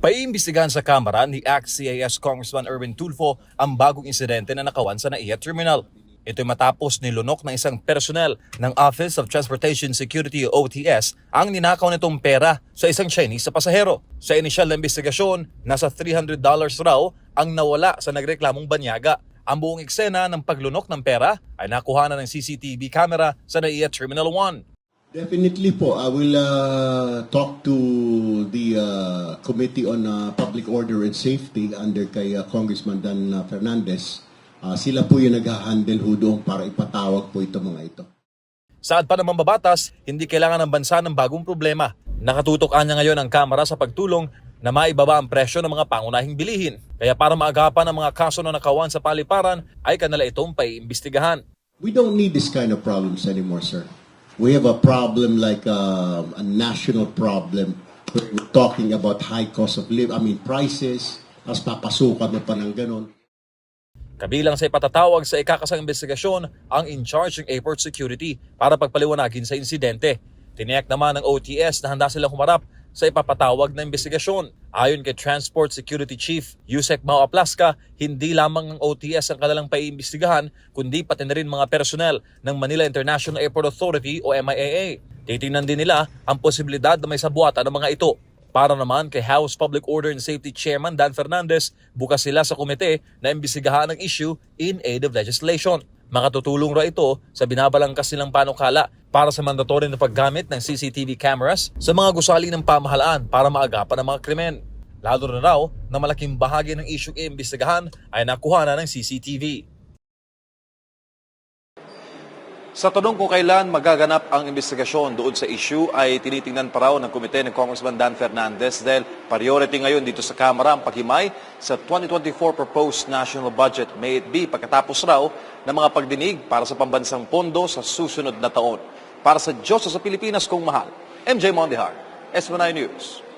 Paiimbestigahan sa Kamara ni ACT-CIS Congressman Erwin Tulfo ang bagong insidente na nakawan sa NAIA Terminal. Ito'y matapos nilunok ng isang personnel ng Office of Transportation Security o OTS ang ninakaw nitong pera sa isang Chinese sa pasahero. Sa inisyal na investigasyon, nasa $300 raw ang nawala sa nagreklamong banyaga. Ang buong eksena ng paglunok ng pera ay nakuha na ng CCTV camera sa NAIA Terminal 1. Definitely po. I will uh, talk to the uh, Committee on uh, Public Order and Safety under kay uh, Congressman Dan uh, Fernandez. Uh, sila po yung nag-handle ho doon para ipatawag po ito mga ito. Saad pa ng mambabatas, hindi kailangan ng bansa ng bagong problema. Nakatutok niya ngayon ang Kamara sa pagtulong na maibaba ang presyo ng mga pangunahing bilihin. Kaya para maagapan ang mga kaso na nakawan sa paliparan, ay kanila itong paiimbestigahan. We don't need this kind of problems anymore, sir. We have a problem like uh, a national problem. We're talking about high cost of living, I mean prices, tapos papasukan mo pa ng ganon. Kabilang sa ipatatawag sa ikakasang investigasyon ang in charge ng airport security para pagpaliwanagin sa insidente. Tiniyak naman ng OTS na handa silang humarap sa ipapatawag na investigasyon. Ayon kay Transport Security Chief Yusek Mao Aplaska, hindi lamang ng OTS ang kanilang paiimbestigahan kundi pati na rin mga personnel ng Manila International Airport Authority o MIAA. Titingnan din nila ang posibilidad na may sabuatan ng mga ito. Para naman kay House Public Order and Safety Chairman Dan Fernandez, bukas sila sa komite na imbestigahan ang issue in aid of legislation. Makatutulong raw ito sa binabalangkas nilang panukala para sa mandatory na paggamit ng CCTV cameras sa mga gusali ng pamahalaan para maagapan ang mga krimen. Lalo na raw na malaking bahagi ng issue iimbestigahan ay nakuha na ng CCTV. Sa tanong kung kailan magaganap ang investigasyon doon sa issue ay tinitingnan pa raw ng komite ng Congressman Dan Fernandez dahil priority ngayon dito sa Kamara ang paghimay sa 2024 proposed national budget may it be pagkatapos raw ng mga pagdinig para sa pambansang pondo sa susunod na taon. Para sa Diyos sa Pilipinas kong mahal, MJ Mondihar, S9 News.